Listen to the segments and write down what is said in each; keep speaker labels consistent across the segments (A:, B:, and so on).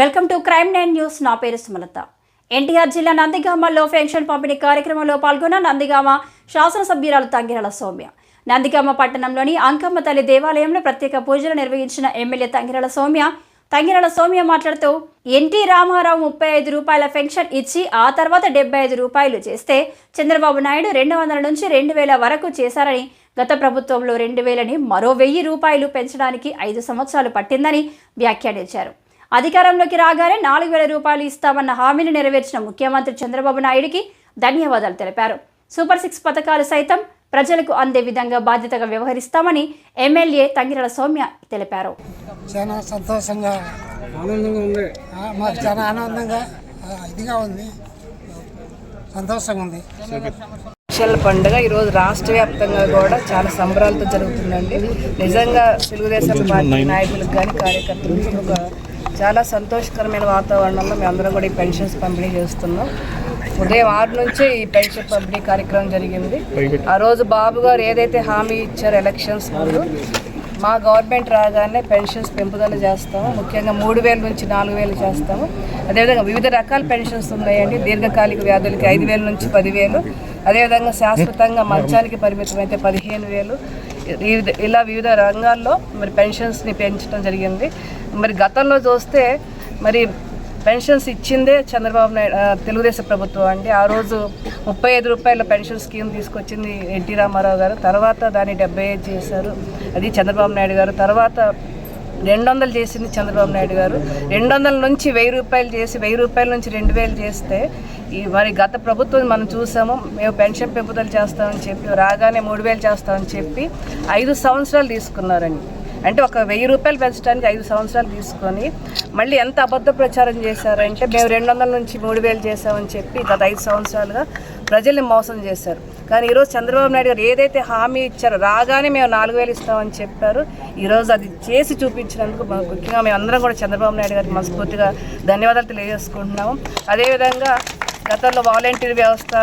A: Welcome to crime nine news. నా పేరు సుమలత. ఎన్టీఆర్ జిల్లా నందిగామలో పెన్షన్ పంపిణీ కార్యక్రమంలో పాల్గొన్న నందిగామ శాసనసభ్యురాలు తంగిరాల సౌమ్య. నందిగామ పట్టణంలోని అంకమ్మ తల్లి దేవాలయంలో ప్రత్యేక పూజలు నిర్వహించిన ఎమ్మెల్యే తంగిరాల సౌమ్య. తంగిరాల సౌమ్య మాట్లాడుతూ ఎన్టీ రామారావు ముప్పై ఐదు రూపాయల పెన్షన్ ఇచ్చి ఆ తర్వాత డెబ్బై ఐదు రూపాయలు చేస్తే చంద్రబాబు నాయుడు రెండు వందల నుంచి రెండు వేల వరకు చేశారని గత ప్రభుత్వంలో రెండు వేలని మరో వెయ్యి రూపాయలు పెంచడానికి ఐదు సంవత్సరాలు పట్టిందని వ్యాఖ్యానించారు. అధికారంలోకి రాగానే నాలుగు వేల రూపాయలు ఇస్తామన్న హామీని నెరవేర్చిన ముఖ్యమంత్రి చంద్రబాబు నాయుడికి ధన్యవాదాలు తెలిపారు. సూపర్ సిక్స్ పథకాలు సైతం ప్రజలకు అందే విధంగా బాధ్యతగా వ్యవహరిస్తామని ఎమ్మెల్యే తంగిరల సౌమ్య తెలిపారు.
B: చాలా సంతోషంగా
C: ఆనందంగా ఉంది.
B: మాకు చాలా ఆనందంగా ఇదిగా ఉంది. సంతోషంగా ఉంది.
D: పండుగ ఈరోజు రాష్ట్ర వ్యాప్తంగా కూడా చాలా సంబరాలతో జరుగుతుందండి. నిజంగా తెలుగుదేశం పార్టీ నాయకులకు కానీ కార్యకర్తలకు ఒక చాలా సంతోషకరమైన వాతావరణంలో మేము కూడా ఈ పెన్షన్స్ పంపిణీ చేస్తున్నాం. ఉదయం ఆరు నుంచే ఈ పెన్షన్ పంపిణీ కార్యక్రమం జరిగింది. ఆ రోజు బాబు గారు ఏదైతే హామీ ఇచ్చారో ఎలక్షన్స్ ముందు మా గవర్నమెంట్ రాగానే పెన్షన్స్ పెంపుదల చేస్తాము. ముఖ్యంగా మూడు వేల నుంచి నాలుగు వేలు చేస్తాము. అదేవిధంగా వివిధ రకాల పెన్షన్స్ ఉన్నాయండి. దీర్ఘకాలిక వ్యాధులకి ఐదు వేల నుంచి పదివేలు. అదేవిధంగా శాశ్వతంగా మంచానికి పరిమితమైతే పదిహేను వేలు. ఇలా వివిధ రంగాల్లో మరి పెన్షన్స్ని పెంచడం జరిగింది. మరి గతంలో చూస్తే మరి పెన్షన్స్ ఇచ్చిందే చంద్రబాబు నాయుడు తెలుగుదేశం ప్రభుత్వం అండి. ఆ రోజు ముప్పై ఐదు రూపాయల పెన్షన్ స్కీమ్ తీసుకొచ్చింది ఎన్టీ రామారావు గారు. తర్వాత దాన్ని డెబ్బై ఐదు చేశారు. అది చంద్రబాబు నాయుడు గారు. తర్వాత రెండు వందలు చేసింది చంద్రబాబు నాయుడు గారు. రెండు వందల నుంచి వెయ్యి రూపాయలు చేసి వెయ్యి రూపాయల నుంచి రెండు వేలు చేస్తే ఈ మరి గత ప్రభుత్వం మనం చూసాము మేము పెన్షన్ పెంపుదల చేస్తామని చెప్పి రాగానే మూడు వేలు చేస్తామని చెప్పి ఐదు సంవత్సరాలు తీసుకున్నారండి అంటే ఒక వెయ్యి రూపాయలు పెంచడానికి ఐదు సంవత్సరాలు తీసుకొని మళ్ళీ ఎంత అబద్ధ ప్రచారం చేశారంటే మేము రెండు వందల నుంచి మూడు వేలు చేసామని చెప్పి గత ఐదు సంవత్సరాలుగా ప్రజల్ని మోసం చేశారు. కానీ ఈరోజు చంద్రబాబు నాయుడు గారు ఏదైతే హామీ ఇచ్చారో రాగానే మేము నాలుగు వేలు ఇస్తామని చెప్పారు. ఈరోజు అది చేసి చూపించినందుకు ముఖ్యంగా మేము అందరం కూడా చంద్రబాబు నాయుడు గారికి మనస్ఫూర్తిగా ధన్యవాదాలు తెలియజేసుకుంటున్నాము. అదేవిధంగా గతంలో వాలంటీర్ వ్యవస్థ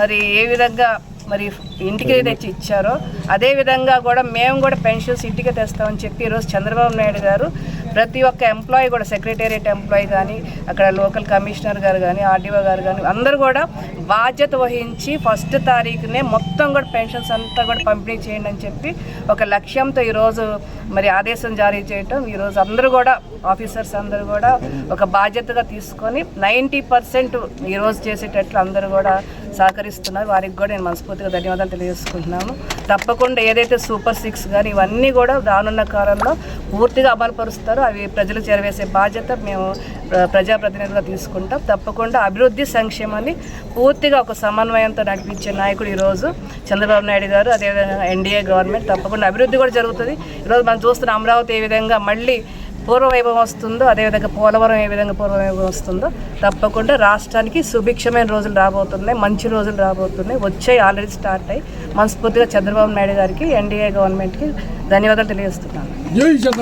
D: మరి ఏ విధంగా మరి ఇంటికి తెచ్చి ఇచ్చారో అదే విధంగా కూడా మేము కూడా పెన్షన్స్ ఇంటికి తెస్తామని చెప్పి ఈరోజు చంద్రబాబు నాయుడు గారు ప్రతి ఒక్క ఎంప్లాయీ కూడా సెక్రటేరియట్ ఎంప్లాయీ కానీ అక్కడ లోకల్ కమిషనర్ గారు కానీ ఆర్డీఓ గారు కానీ అందరూ కూడా బాధ్యత వహించి ఫస్ట్ తారీఖునే మొత్తం కూడా పెన్షన్స్ అంతా కూడా పంపిణీ చేయండి అని చెప్పి ఒక లక్ష్యంతో ఈరోజు మరి ఆదేశం జారీ చేయటం. ఈరోజు అందరూ కూడా ఆఫీసర్స్ అందరూ కూడా ఒక బాధ్యతగా తీసుకొని నైంటీ పర్సెంట్ ఈరోజు చేసేటట్లు అందరూ కూడా సహకరిస్తున్నారు. వారికి కూడా నేను మనస్ఫూర్తిగా ధన్యవాదాలు తెలియజేసుకుంటున్నాను. తప్పకుండా ఏదైతే సూపర్ సిక్స్ కానీ ఇవన్నీ కూడా రానున్న కాలంలో పూర్తిగా అమలుపరుస్తారో. అవి ప్రజలు చేరవేసే బాధ్యత మేము ప్రజాప్రతినిధులుగా తీసుకుంటాం. తప్పకుండా అభివృద్ధి సంక్షేమాన్ని పూర్తిగా ఒక సమన్వయంతో నడిపించే నాయకుడు ఈరోజు చంద్రబాబు నాయుడు గారు అదేవిధంగా ఎన్డీఏ గవర్నమెంట్. తప్పకుండా అభివృద్ధి కూడా జరుగుతుంది. ఈరోజు మనం చూస్తున్న అమరావతి ఏ విధంగా మళ్ళీ పూర్వవైభవం వస్తుందో అదేవిధంగా పోలవరం ఏ విధంగా పూర్వవైభవం వస్తుందో తప్పకుండా రాష్ట్రానికి సుభిక్షమైన రోజులు రాబోతున్నాయి మంచి రోజులు రాబోతున్నాయి. వచ్చాయి ఆల్రెడీ స్టార్ట్ అయ్యి. మనస్ఫూర్తిగా చంద్రబాబు నాయుడు గారికి ఎన్డీఏ గవర్నమెంట్కి ధన్యవాదాలు తెలియజేస్తున్నాను.
C: 有一件。